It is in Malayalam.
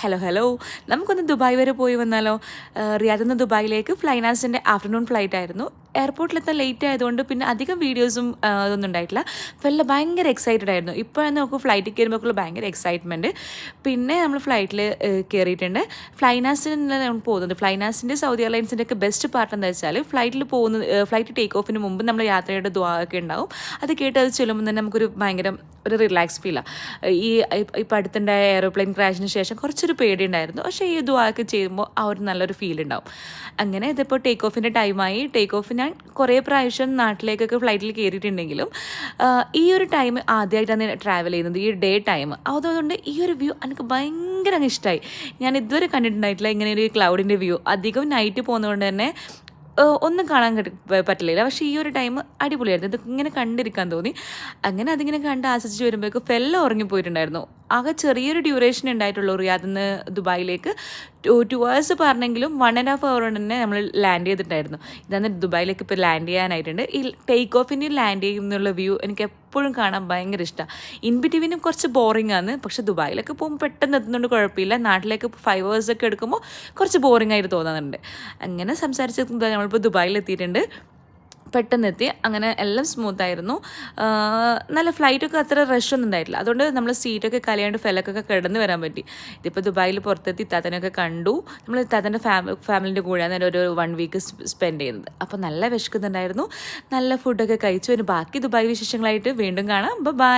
ഹലോ ഹലോ നമുക്കൊന്ന് ദുബായ് വരെ പോയി വന്നാലോ? റിയാദിൽ നിന്ന് ദുബായിലേക്ക് ഫ്ലൈനാസിന്റെ ആഫ്റ്റർനൂൺ ഫ്ലൈറ്റ് ആയിരുന്നു. എയർപോർട്ടിലെത്താൻ ലേറ്റ് ആയതുകൊണ്ട് പിന്നെ അധികം വീഡിയോസും ഇതൊന്നും ഉണ്ടായിട്ടില്ല. വല്ല ഭയങ്കര എക്സൈറ്റഡ് ആയിരുന്നു. ഇപ്പോഴാണ് നമുക്ക് ഫ്ലൈറ്റിൽ കയറുമ്പോഴേക്കുള്ള ഭയങ്കര എക്സൈറ്റ്മെന്റ് പിന്നെ നമ്മൾ ഫ്ലൈറ്റിൽ കയറിയിട്ടുണ്ട് ഫ്ലൈനാസിനാണ് നമ്മൾ പോകുന്നത്. ഫ്ലൈനാസിന്റെ സൗദി എയർലൈൻസിന്റെ ഒക്കെ ബെസ്റ്റ് പാർട്ട് എന്താ വെച്ചാൽ ഫ്ലൈറ്റിൽ പോകുന്ന ഫ്ലൈറ്റ് ടേക്ക് ഓഫിന് മുമ്പ് നമ്മൾ യാത്രയുടെ ദ്വാ ഒക്കെ ഉണ്ടാവും. അത് കേട്ട് അത് ചെല്ലുമ്പോൾ തന്നെ നമുക്കൊരു ഭയങ്കര ഒരു റിലാക്സ് ഫീലാണ് ഈ ഇപ്പം അടുത്തുണ്ടായ എയറോപ്ലെയിൻ ക്രാഷിന് ശേഷം കുറച്ചൊരു പേടി ഉണ്ടായിരുന്നു പക്ഷേ ഈ ദുവാക്ക് ചെയ്യുമ്പോൾ ആ ഒരു നല്ലൊരു ഫീൽ ഉണ്ടാവും അങ്ങനെ ഇതിപ്പോൾ ടേക്ക് ഓഫിന്റെ ടൈമായി ടേക്ക് ഓഫ് ഞാൻ കുറേ പ്രാവശ്യം നാട്ടിലേക്കൊക്കെ ഫ്ലൈറ്റിൽ കയറിയിട്ടുണ്ടെങ്കിലും ഈ ഒരു ടൈം ആദ്യമായിട്ടാണ് ട്രാവൽ ചെയ്യുന്നത്. ഈ ഡേ ടൈം അതുകൊണ്ട് ഈ ഒരു വ്യൂ എനിക്ക് ഭയങ്കര ഇഷ്ടമായി ഞാൻ ഇതുവരെ കണ്ടിട്ടുണ്ടായിട്ടില്ല ഇങ്ങനെ ഒരു ക്ലൗഡിന്റെ വ്യൂ അധികം നൈറ്റ് പോകുന്നതുകൊണ്ട് തന്നെ ഒന്നും കാണാൻ പറ്റില്ല. പക്ഷേ ഈ ഒരു ടൈം അടിപൊളിയായിരുന്നു. ഇത് ഇങ്ങനെ കണ്ടിരിക്കാൻ തോന്നി. അങ്ങനെ അതിങ്ങനെ കണ്ട് ആസ്വദിച്ച് വരുമ്പോഴേക്കും ഫെല്ലാം ഉറങ്ങിപ്പോയിട്ടുണ്ടായിരുന്നു. ആകെ ചെറിയൊരു ഡ്യൂറേഷൻ ഉണ്ടായിട്ടുള്ളൂ റിയാദിൽ നിന്ന് ദുബായിലേക്ക്. ടു അവേഴ്സ് പറഞ്ഞെങ്കിലും വൺ ആൻഡ് ഹാഫ് അവർ തന്നെ നമ്മൾ ലാൻഡ് ചെയ്തിട്ടായിരുന്നു ഇതാണ് ദുബായിലേക്ക് ഇപ്പോൾ ലാൻഡ് ചെയ്യാനായിട്ടുണ്ട്. ഈ ടേക്ക് ഓഫിന് ലാൻഡ് ചെയ്യുന്നുള്ള വ്യൂ എനിക്ക് എപ്പോഴും കാണാൻ ഭയങ്കര ഇഷ്ടമാണ് ഇൻ ബിറ്റ്വീനും കുറച്ച് ബോറിംഗ് ആണ്. പക്ഷേ ദുബായിലൊക്കെ പോകുമ്പോൾ പെട്ടെന്ന് എത്തുന്നുണ്ട് കുഴപ്പമില്ല. നാട്ടിലേക്ക് ഫൈവ് അവേഴ്സ് ഒക്കെ എടുക്കുമ്പോൾ കുറച്ച് ബോറിംഗ് ആയിട്ട് തോന്നുന്നുണ്ട് അങ്ങനെ സംസാരിച്ച് നമ്മളിപ്പോൾ ദുബായിൽ എത്തിയിട്ടുണ്ട് പെട്ടെന്ന് എത്തി അങ്ങനെ എല്ലാം സ്മൂത്ത് ആയിരുന്നു. നല്ല ഫ്ലൈറ്റൊക്കെ അത്ര റഷ് ഒന്നും ഉണ്ടായിട്ടില്ല. അതുകൊണ്ട് നമ്മൾ സീറ്റൊക്കെ കലയാണ്ട് ഫെലക്കൊക്കെ കിടന്ന് വരാൻ പറ്റി. ഇതിപ്പോൾ ദുബായിൽ പുറത്തെത്തി താത്തനൊക്കെ കണ്ടു. നമ്മൾ താത്തന്റെ ഫാമി ഫാമിലിന്റെ കൂടെയാണ് ഒരു വൺ വീക്ക് സ്പെൻഡ് ചെയ്യുന്നത്. അപ്പോൾ നല്ല വിശക്കുന്നുണ്ടായിരുന്നു. നല്ല ഫുഡൊക്കെ കഴിച്ചു. അതിന് ബാക്കി ദുബായ് വിശേഷങ്ങളായിട്ട് വീണ്ടും കാണാം. ബൈ